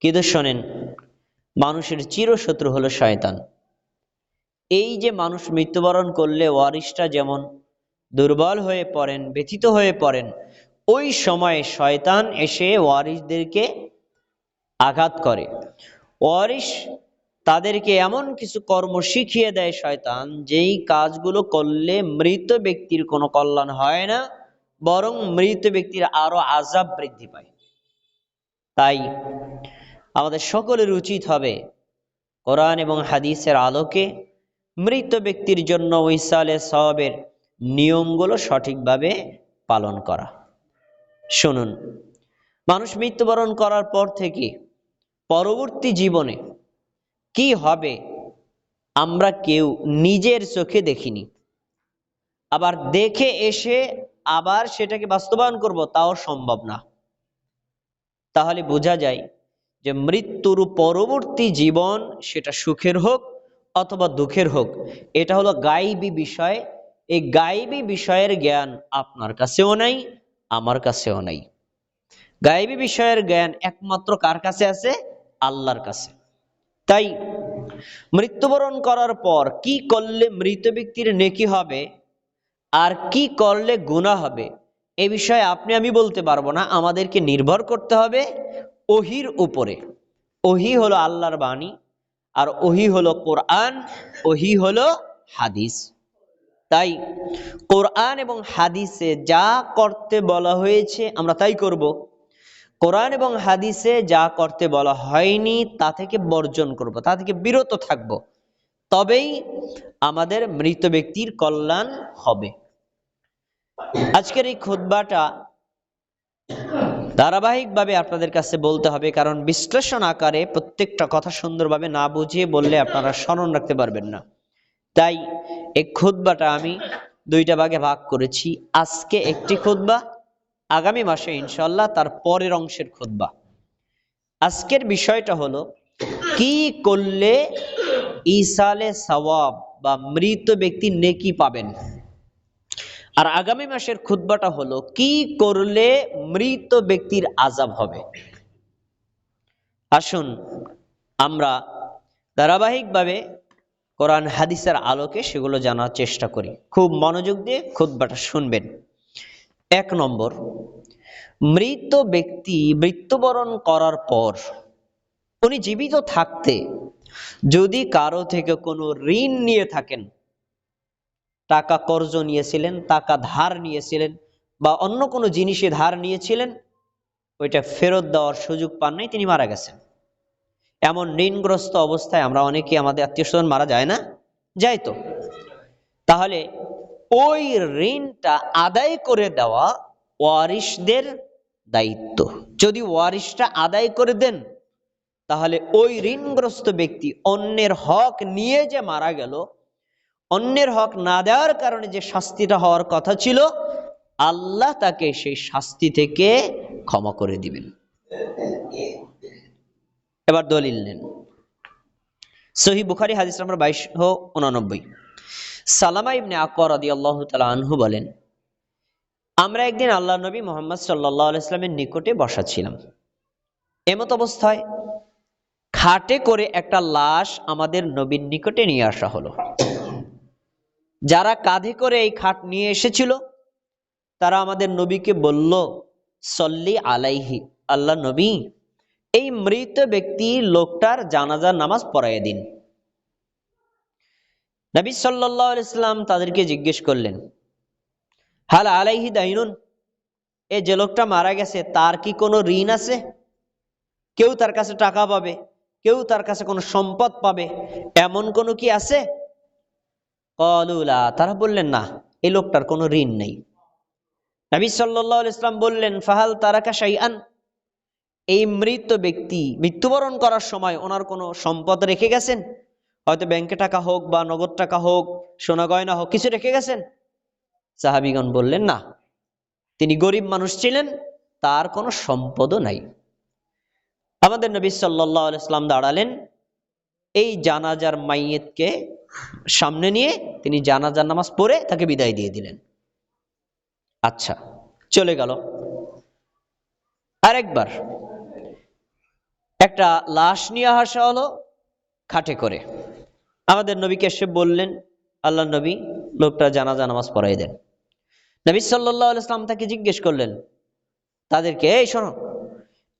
কিন্তু শোনেন? মানুষের চিরশত্রু হলো শয়তান। এই যে মানুষ মৃত্যুবরণ করলে ওয়ারিসটা যেমন দুর্বল হয়ে পড়েন, ব্যথিত হয়ে পড়েন, ওই সময় শয়তান এসে ওয়ারিসদেরকে আঘাত করে। ওয়ারিস তাদেরকে এমন কিছু কর্ম শিখিয়ে দেয় শয়তান, যেই কাজগুলো করলে মৃত ব্যক্তির কোনো কল্যাণ হয় না, বরং মৃত ব্যক্তির আরও আজাব বৃদ্ধি পায়। তাই আমাদের সকলের উচিত হবে কোরআন এবং হাদিসের আলোকে মৃত ব্যক্তির জন্য ইসালে সবের নিয়মগুলো সঠিকভাবে পালন করা। শুনুন, মানুষ মৃত্যুবরণ করার পর থেকে পরবর্তী জীবনে কি হবে আমরা কেউ নিজের চোখে দেখিনি। আবার দেখে এসে আবার সেটাকে বাস্তবায়ন করব, তাও সম্ভব না। তাহলে বোঝা যায় যে মৃত্যুর পরবর্তী জীবন সেটা সুখের হোক অথবা দুঃখের হোক, এটা হলো গাইবী বিষয়। এই গাইবী বিষয়ের জ্ঞান আপনার কাছেও নাই, আমার কাছেও নাই। গাইবী বিষয়ের জ্ঞান একমাত্র কার কাছে আছে? আল্লাহর কাছে। তাই মৃত্যুবরণ করার পর কি করলে মৃত ব্যক্তির নেকি হবে আর কি করলে গুণা হবে, এ বিষয়ে আপনি আমি বলতে পারব না, আমাদেরকে নির্ভর করতে হবে। ওহির উপরে। ওহি হলো আল্লাহর বাণী, আর ওহি হলো কোরআন, ওহি হলো হাদিস। তাই কোরআন এবং হাদিসে যা করতে বলা হয়েছে আমরা তাই করব। কোরআন এবং হাদিসে যা করতে বলা হয়নি তা থেকে বর্জন করব, তা থেকে বিরত থাকব। তবেই আমাদের মৃত ব্যক্তির কল্যাণ হবে। আজকের এই খুদ্বাটা ধারাবাহিকভাবে আপনাদের কাছে বলতে হবে, কারণ বিশ্লেষণ আকারে প্রত্যেকটা কথা সুন্দরভাবে না বুঝিয়ে বললে আপনারা স্মরণ রাখতে পারবেন না। তাই এই খুদ্বাটা আমি দুইটা ভাগে ভাগ করেছি। আজকে একটি খুদ্বা আগামী মাসে ইনশাল্লাহ তার পরের অংশের খুদ্বা আজকের বিষয়টা হলো, কি করলে ইসালে সওয়াব বা মৃত ব্যক্তি নেকি পাবেন? আর আগামী মাসের খুদ্বাটা হলো, কি করলে মৃত ব্যক্তির আজাব হবে? আসুন, আমরা ধারাবাহিকভাবে কোরআন, হাদিসের আলোকে সেগুলো জানার চেষ্টা করি। খুব মনোযোগ দিয়ে খুদ্বাটা শুনবেন। এক নম্বর, মৃত ব্যক্তি মৃত্যুবরণ করার পর উনি জীবিত থাকতে যদি কারও থেকে কোনো ঋণ নিয়ে থাকেন টাকা কর্জ নিয়েছিলেন, টাকা ধার নিয়েছিলেন বা অন্য কোনো জিনিসে ধার নিয়েছিলেন, ওইটা ফেরত দেওয়ার সুযোগ পান নাই, তিনি মারা গেছেন। এমন ঋণগ্রস্ত অবস্থায় আমরা অনেকে আমাদের আত্মীয় স্বজন মারা যায় না? যাই তো। তাহলে ওই ঋণটা আদায় করে দেওয়া ওয়ারিশদের দায়িত্ব। যদি ওয়ারিশটা আদায় করে দেন, তাহলে ওই ঋণগ্রস্ত ব্যক্তি অন্যের হক নিয়ে যে মারা গেল অন্যের হক না দেওয়ার কারণে যে শাস্তিটা হওয়ার কথা ছিল, আল্লাহ তাকে সেই শাস্তি থেকে ক্ষমা করে দিবেন। এবার দলিল নেন। সহি বুখারি, হাদিস নম্বর বাইশ উনানব্বই। সালামা ইবনে আকর আদি আল্লাহ তালা আনহু বলেন, আমরা একদিন আল্লাহ নবী মোহাম্মদ সাল্লাহ ইসলামের নিকটে বসা ছিলাম। এমত অবস্থায় খাটে করে একটা লাশ আমাদের নবীর নিকটে নিয়ে আসা হলো। যারা কাঁধে করে এই খাট নিয়ে এসেছিল, তারা আমাদের নবীকে বলল, সল্লি আলাইহি আল্লাহ নবী, এই মৃত ব্যক্তি লোকটার জানাজার নামাজ পড়াইয়ে দিন। নবী সাল্লাহ ইসলাম তাদেরকে জিজ্ঞেস করলেন, হাল আলাইহি দাইনুন, এ যে লোকটা মারা গেছে, তার কি কোনো ঋণ আছে? কেউ তার কাছে টাকা পাবে, কেউ তার কাছে কোনো সম্পদ পাবে, এমন কোনো কি আছে? কলুলা তারা বললেন, না, এই লোকটার কোনো ঋণ নেই। নবী সাল্লাহ ইসলাম বললেন, ফাহাল তারাকা শাইআন। এই মৃত ব্যক্তি মৃত্যুবরণ করার সময় ওনার কোনো সম্পদ রেখে গেছেন? হয়তো ব্যাংকে টাকা হোক বা নগদ টাকা হোক, সোনা গয়না হোক, কিছু রেখে গেছেন? সাহাবিগণ বললেন, না, তিনি গরিব মানুষ ছিলেন, তার কোনো সম্পদও নাই। আমাদের নবী সাল্লাহ ইসলাম দাঁড়ালেন এই জানাজার মাইয়েতকে সামনে নিয়ে তিনি জানাজার নামাজ পড়ে তাকে বিদায় দিয়ে দিলেন। আচ্ছা চলে গেল। আরেকবার একটা লাশ নিয়ে আসা হলো খাটে করে। আমাদের নবীকে এসে বললেন, আল্লাহ নবী, লোকটা জানাজা নামাজ পড়াই দেন। নবী সাল্লাহ ইসলাম তাকে জিজ্ঞেস করলেন, তাদেরকে, এই শোনো,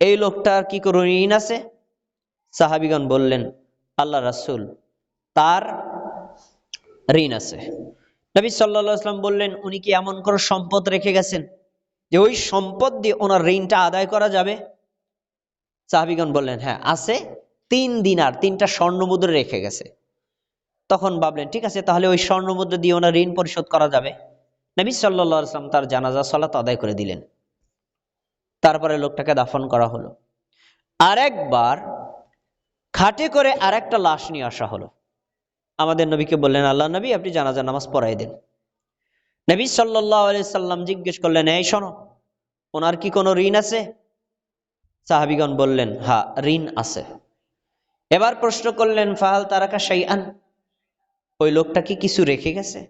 এই লোকটার কি ঋণ আছে? সাহাবিগণ বললেন আল্লাহ রাসূল তার ঋণ আছে। নবী সাল্লাহ ইসলাম বললেন, উনি কি এমন কোনো সম্পদ রেখে গেছেন যে ওই সম্পদ দিয়ে ওনার ঋণটা আদায় করা যাবে? সাহাবিগণ বললেন হ্যাঁ আছে। তিন দিনার, তিনটা স্বর্ণমুদ্রা রেখে গেছে। তখন ভাবলেন, ঠিক আছে, তাহলে ওই স্বর্ণমুদ্রা দিয়ে ওনার ঋণ পরিশোধ করা যাবে। নবী সাল্লাহ ইসলাম তার জানাজা সালাত আদায় করে দিলেন। তারপরে লোকটাকে দাফন করা হলো। আরেকবার খাটে করে আরেকটা লাশ নিয়ে আসা হলো। আমাদের নবীকে বললেন, আল্লাহ নবী, আপনি জানাজা, নামাজ পড়াই দেন। নবী সাল্লাম জিজ্ঞেস করলেন, এই শোনো, ওনার কি কোনো ঋণ আছে? সাহাবিগণ বললেন, হা, ঋণ আছে। এবার প্রশ্ন করলেন, ফাহাল তারাকা শাইআন? ওই লোকটা কি কিছু রেখে গেছে?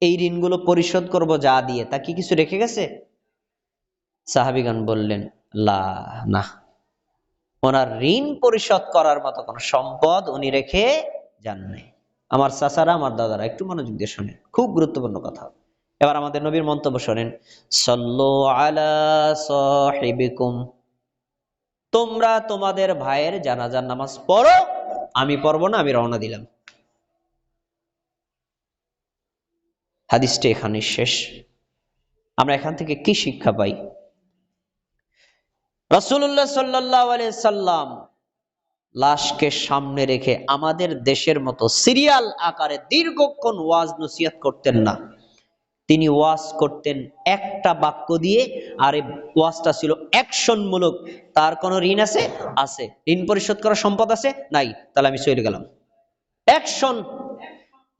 এই ঋণগুলো পরিশোধ করব যা দিয়ে, তা কি কিছু রেখে গেছে? সাহাবিগণ বললেন, লা, না। ওনার ঋণ পরিশোধ করার মতো কোনো সম্পদ উনি রেখে যান নাই আমার চাচারা, আমার দাদারা, একটু মনোযোগ দিয়ে শোনেন, খুব গুরুত্বপূর্ণ কথা। এবার আমাদের নবীর মন্তব্য শোনেন, সল্লো আলা তোমরা তোমাদের ভাইয়ের জানাজার নামাজ পড়ো, আমি পড়ব না, আমি রওনা দিলাম। হাদিসটি এখানে শেষ। আমরা এখান থেকে কি শিক্ষা পাই? রসুল্লাহ সাল্লাহ সাল্লাম লাশকে সামনে রেখে আমাদের দেশের মতো সিরিয়াল আকারে দীর্ঘক্ষণ ওয়াজ নসিয়াত করতেন না। তিনি ওয়াজ করতেন একটা বাক্য দিয়ে আর এই ওয়াজটা ছিল অ্যাকশনমূলক। তার কোনো ঋণ আছে? আছে। ঋণ পরিশোধ করার সম্পদ আছে? নাই। তাহলে আমি চলে গেলাম। অ্যাকশন।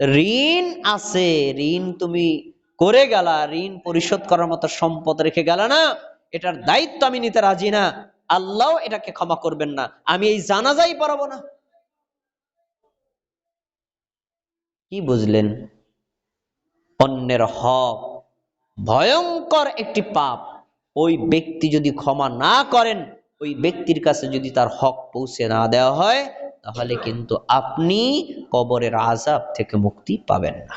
ঋণ আছে। ঋণ তুমি করে গেলা। ঋণ পরিশোধ করার মতো সম্পদ রেখে গেল না। এটার দায়িত্ব আমি নিতে রাজি না। আল্লাহ এটাকে ক্ষমা করবেন না। আমি এই জানাজাই পড়াবো না। কি বুঝলেন? অন্যের হক ভয়ঙ্কর একটি পাপ। ওই ব্যক্তি যদি ক্ষমা না করেন, ওই ব্যক্তির কাছে যদি তার হক পৌঁছে না দেওয়া হয়, তাহলে কিন্তু আপনি কবরের আজাব থেকে মুক্তি পাবেন না।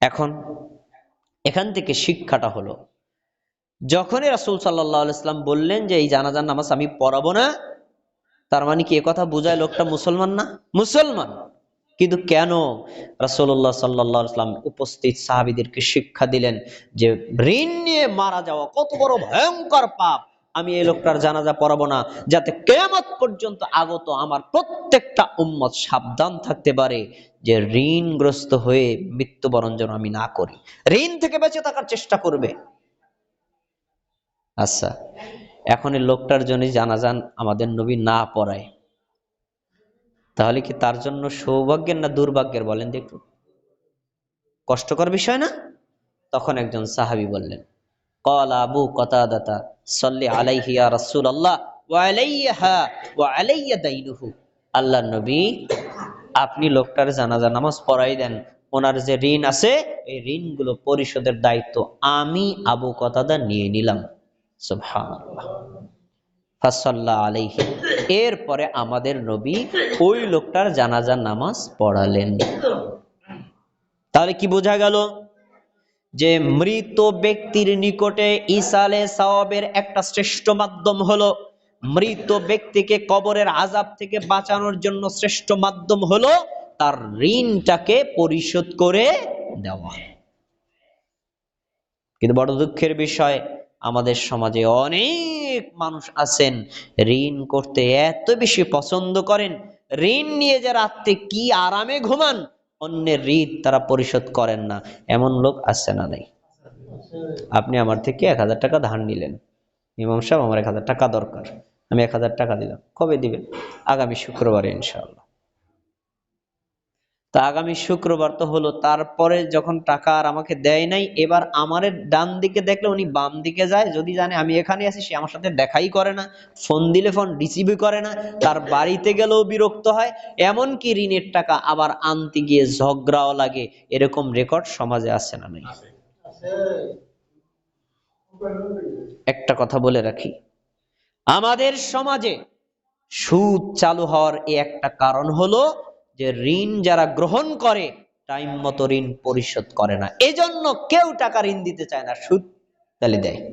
এখন এখান থেকে শিক্ষাটা হলো। যখনই রাসুল সাল্লাহ ইসলাম বললেন যে এই জানাজান নামাজ আমি পড়াবো না, তার মানে কি কথা বোঝায় লোকটা মুসলমান না? মুসলমান। কিন্তু কেন রাসুল্লাহ সাল্লাহ ইসলাম উপস্থিত সাহাবিদেরকে শিক্ষা দিলেন যে ঋণ নিয়ে মারা যাওয়া কত বড় ভয়ঙ্কর পাপ। আমি এই লোকটার জানাজা পড়াবো না। যাতে কেয়ামত পর্যন্ত আগত আমার প্রত্যেকটা উম্মত সাবধান থাকতে পারে যে ঋণগ্রস্ত হয়ে মৃত্যুবরণ যেন আমি না করি। ঋণ থেকে বেঁচে থাকার চেষ্টা করবে। আচ্ছা এখন এই লোকটার জন্য জানাজান আমাদের নবী না পড়ায়। তাহলে কি তার জন্য সৌভাগ্যের না দুর্ভাগ্যের বলেন দেখুন। কষ্টকর বিষয় না? তখন একজন সাহাবি বললেন আবু কতাদাতা সল্লি আলাইহিয়া রাসূল আল্লাহ ওয়া আলাইহা ওয়া আলাইয়া দাইনুহু আল্লাহ নবী, আপনি লোকটার জানাজা নামাজ পড়াই দেন। ওনার যে ঋণ আছে, এই ঋণগুলো পরিশোধের দায়িত্ব আমি আবু কতাদা নিয়ে নিলাম। আলাইহি। এরপরে আমাদের নবী ওই লোকটার জানাজার নামাজ পড়ালেন। তাহলে কি বোঝা গেল? যে মৃত ব্যক্তির নিকটে ইসালে সওয়াবের একটা শ্রেষ্ঠ মাধ্যম হলো, মৃত ব্যক্তিকে কবরের আজাব থেকে বাঁচানোর জন্য শ্রেষ্ঠ মাধ্যম হলো তার ঋণটাকে পরিশোধ করে দেওয়া। কিন্তু বড় দুঃখের বিষয়, আমাদের সমাজে অনেক মানুষ আছেন, ঋণ করতে এত বেশি পছন্দ করেন, ঋণ নিয়ে যে রাত্রে কি আরামে ঘুমান অন্যের ঋণ তারা পরিশোধ করেন না। এমন লোক আসছে না নাই। আপনি আমার থেকে এক হাজার টাকা ধার নিলেন। ইমাম সাহেব, আমার এক হাজার টাকা দরকার। আমি এক হাজার টাকা দিলাম। কবে দিবেন? আগামী শুক্রবারে, ইনশাআল্লাহ। তা আগামী শুক্রবার তো হলো। তারপরে যখন টাকা আর আমাকে দেয় নাই, এবার আমারে ডান দিকে দেখলে উনি বাম দিকে যায়, যদি জানে আমি এখানে আছি, সে আমার সাথে দেখাই করে না ফোন দিলে ফোন রিসিভই করে না, তার বাড়িতে গেলেও বিরক্ত হয়। এমন কি ঋণের টাকা আবার আনতে গিয়ে ঝগড়াও লাগে, এরকম রেকর্ড সমাজে আছে না নাই? একটা কথা বলে রাখি। আমাদের সমাজে সুদ চালু হওয়ার এই একটা কারণ হলো যে ঋণ যারা গ্রহণ করে, টাইম মতো ঋণ পরিশোধ করে না। এজন্য কেউ টাকা ঋণ দিতে চায় না, সুদ তাহলে দেয়।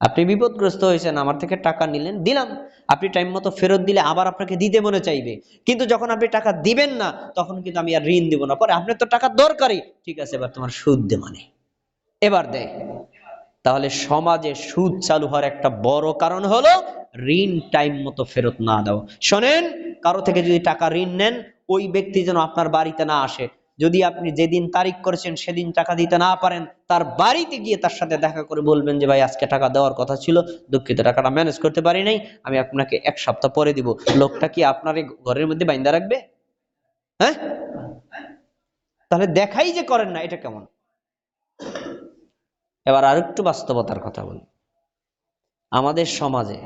আপনি বিপদগ্রস্ত হয়েছেন, আমার থেকে টাকা নিলেন, দিলাম। আপনি টাইম মতো ফেরত দিলে আবার আপনাকে দিতে মনে চাইবে। কিন্তু যখন আপনি টাকা দিবেন না, তখন কিন্তু আমি আর ঋণ দিব না। পরে আপনার তো টাকা দরকারই। ঠিক আছে, এবার তোমার সুদ দে মানে। এবার দেয়। তাহলে সমাজে সুদ চালু হওয়ার একটা বড় কারণ হলো ঋণ টাইম মতো ফেরত না দাও শোনেন, কারও থেকে যদি টাকা ঋণ নেন, ওই ব্যক্তি যেন আপনার বাড়িতে না আসে। যদি আপনি যেদিন তারিখ করেছেন, সেদিন টাকা দিতে না পারেন, তার বাড়িতে গিয়ে তার সাথে দেখা করে বলবেন যে, ভাই, আজকে টাকা দেওয়ার কথা ছিল, দুঃখিত, টাকাটা ম্যানেজ করতে পারি নাই, আমি আপনাকে এক সপ্তাহ পরে দিব। লোকটা কি আপনার ঘরের মধ্যে বাইন্দা রাখবে? হ্যাঁ? তাহলে দেখাই যে করেন না, এটা কেমন? এবার আরেকটু বাস্তবতার কথা বলি। আমাদের সমাজে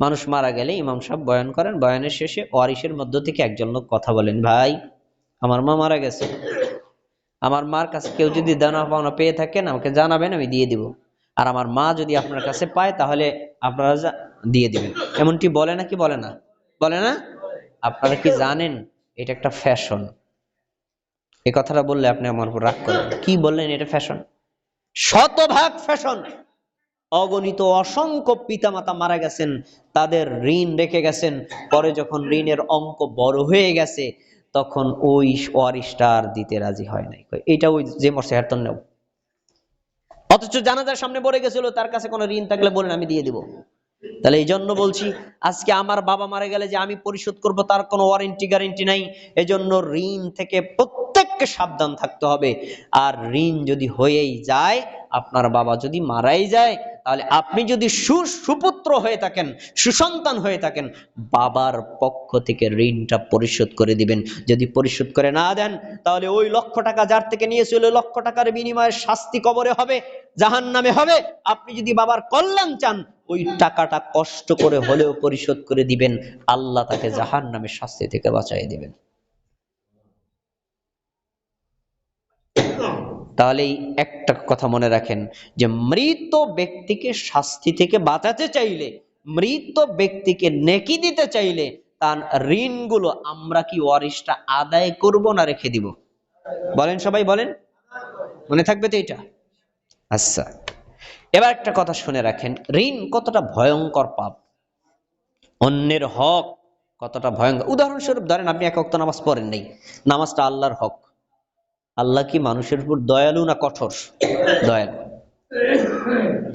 মানুষ মারা গেলে ইমাম সাহেব বয়ান করেন, বয়ানের শেষে ওয়ারিসের মধ্য থেকে একজন লোক কথা বলেন, ভাই, আমার মা মারা গেছে। আমার মার কাছে কেউ যদি দানা পাওনা পেয়ে থাকেন, আমাকে জানাবেন, আমি দিয়ে দিব। আর আমার মা যদি আপনার কাছে পায়, তাহলে আপনারা দিয়ে দিবেন। এমনটি বলে না কি বলে না? বলে না? আপনারা কি জানেন? এটা একটা ফ্যাশন। এই কথাটা বললে আপনি আমার উপর রাগ করবেন। কি বললেন এটা ফ্যাশন? শতভাগ ফ্যাশন। অগণিত অসংখ্য পিতামাতা মারা গেছেন, তাদের ঋণ রেখে গেছেন। পরে যখন ঋণের অঙ্ক বড় হয়ে গেছে, তখন ওই ওয়ারিশটা আর দিতে রাজি হয় নাই। এটা ওই যে হ্যার নেও। অথচ জানাজার সামনে পড়ে গেছিল, তার কাছে কোনো ঋণ থাকলে বলেন, আমি দিয়ে দিব। তাহলে এই জন্য বলছি, আজকে আমার বাবা মারা গেলে যে আমি পরিশোধ করব, তার কোনো ওয়ারেন্টি গ্যারেন্টি নাই। এজন্য ঋণ থেকে প্রত্যেককে সাবধান থাকতে হবে। আর ঋণ যদি হয়েই যায়, আপনার বাবা যদি মারাই যায়, তাহলে আপনি যদি সুপুত্র হয়ে থাকেন, সুসন্তান হয়ে থাকেন, বাবার পক্ষ থেকে ঋণটা পরিশোধ করে দিবেন। যদি পরিশোধ করে না দেন, তাহলে ওই লক্ষ টাকা যার থেকে নিয়েছিল লক্ষ টাকার বিনিময়ে শাস্তি কবরে হবে জাহান নামে হবে। আপনি যদি বাবার কল্যাণ চান, ওই টাকাটা কষ্ট করে হলেও পরিশোধ করে দিবেন। আল্লাহ তাকে জাহান নামে শাস্তি থেকে বাঁচাই দিবেন। তাহলে এই একটা কথা মনে রাখেন যে মৃত ব্যক্তিকে শাস্তি থেকে বাঁচাতে চাইলে, মৃত ব্যক্তিকে নেকি দিতে চাইলে তার ঋণগুলো আমরা কি ওয়ারিশটা আদায় করব না রেখে দিব? বলেন সবাই, বলেন। মনে থাকবে তো এটা? আচ্ছা। এবার একটা কথা শুনে রাখেন, ঋণ কতটা ভয়ঙ্কর পাপ। অন্যের হক কতটা ভয়ঙ্কর। উদাহরণস্বরূপ ধরেন আপনি এক অক্ত নামাজ পড়েন নাই, নামাজটা আল্লাহর হক। আল্লাহ কি মানুষের উপর দয়ালু না কঠোর? দয়ালু।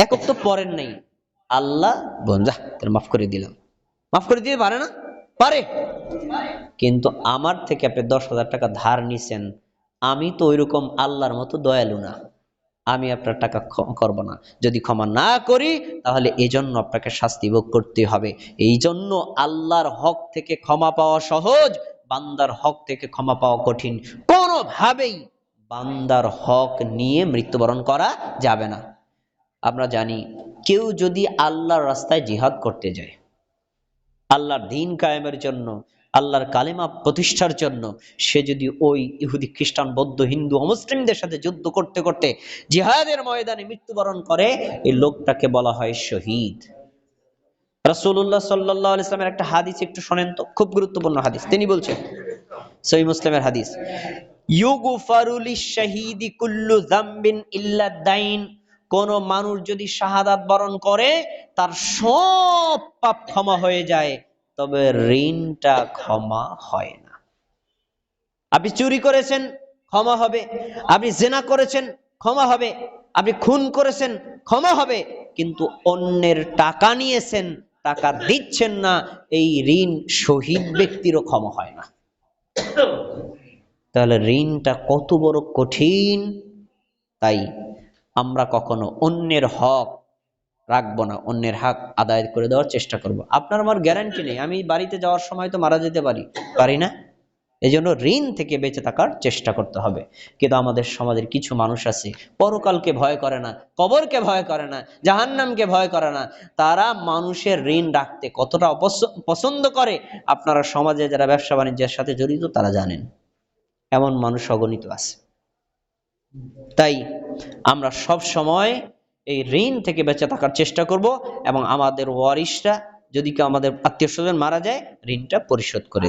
একক তো পড়েন নাই। আল্লাহ বোন যা তোর মাফ করে দিলাম। মাফ করে দিতে পারে না? পারে। কিন্তু আমার থেকে আপনি দশ হাজার টাকা ধার নিছেন, আমি তো ওইরকম আল্লাহর মতো দয়ালু না। আমি আপনার টাকা করব না। যদি ক্ষমা না করি, তাহলে এই জন্য আপনাকে শাস্তি ভোগ করতে হবে। এই জন্য আল্লাহর হক থেকে ক্ষমা পাওয়া সহজ, বান্দার হক থেকে ক্ষমা পাওয়া কঠিন। কোনোভাবেই বান্দার হক নিয়ে মৃত্যুবরণ করা যাবে না। আমরা জানি, কেউ যদি আল্লাহর রাস্তায় জিহাদ করতে যায়, আল্লাহর দিন কায়েমের জন্য, আল্লাহর কালেমা প্রতিষ্ঠার জন্য, সে যদি ওই ইহুদি, খ্রিস্টান, বৌদ্ধ, হিন্দু, অমুসলিমদের সাথে যুদ্ধ করতে করতে জিহাদের ময়দানে মৃত্যুবরণ করে, এই লোকটাকে বলা হয় শহীদ। রাসূলুল্লাহ সাল্লাল্লাহু আলাইহি সাল্লামের একটা হাদিস একটু শোনেন তো, খুব গুরুত্বপূর্ণ হাদিস। তিনি বলছেন সহি মুসলিমের হাদিস লিশ-শাহীদি কুল্লু যামবিন ইল্লা কোন মানুষ যদি শাহাদাত বরণ করে, তার সব পাপ ক্ষমা হয়ে যায়, তবে ঋণটা ক্ষমা হয় না। আপনি চুরি করেছেন, ক্ষমা হবে। আপনি জেনা করেছেন, ক্ষমা হবে। আপনি খুন করেছেন, ক্ষমা হবে। কিন্তু অন্যের টাকা নিয়েছেন, টাকা দিচ্ছেন না, এই ঋণ শহীদ ব্যক্তিরও ক্ষমা হয় না। তাহলে ঋণটা কত বড় কঠিন? তাই আমরা কখনো অন্যের হক রাখব না, অন্যের হক আদায় করে দেওয়ার চেষ্টা করব। আপনার আমার গ্যারান্টি নেই, আমি বাড়িতে যাওয়ার সময় তো মারা যেতে পারি পারি না। এই জন্য ঋণ থেকে বেঁচে থাকার চেষ্টা করতে হবে। কিন্তু আমাদের সমাজের কিছু মানুষ আছে, পরকালকে ভয় করে না, কবরকে ভয় করে না, জাহান্নামকে ভয় করে না। তারা মানুষের ঋণ রাখতে কতটা পছন্দ করে, আপনারা সমাজে যারা ব্যবসা বাণিজ্যের সাথে জড়িত তারা জানেন। এমন মানুষ অগণিত আছে। তাই আমরা সব সময় এই ঋণ থেকে বেঁচে থাকার চেষ্টা করব এবং আমাদের ওয়ারিশরা যদি কেউ আমাদের আত্মীয় স্বজন মারা যায়, ঋণটা পরিশোধ করে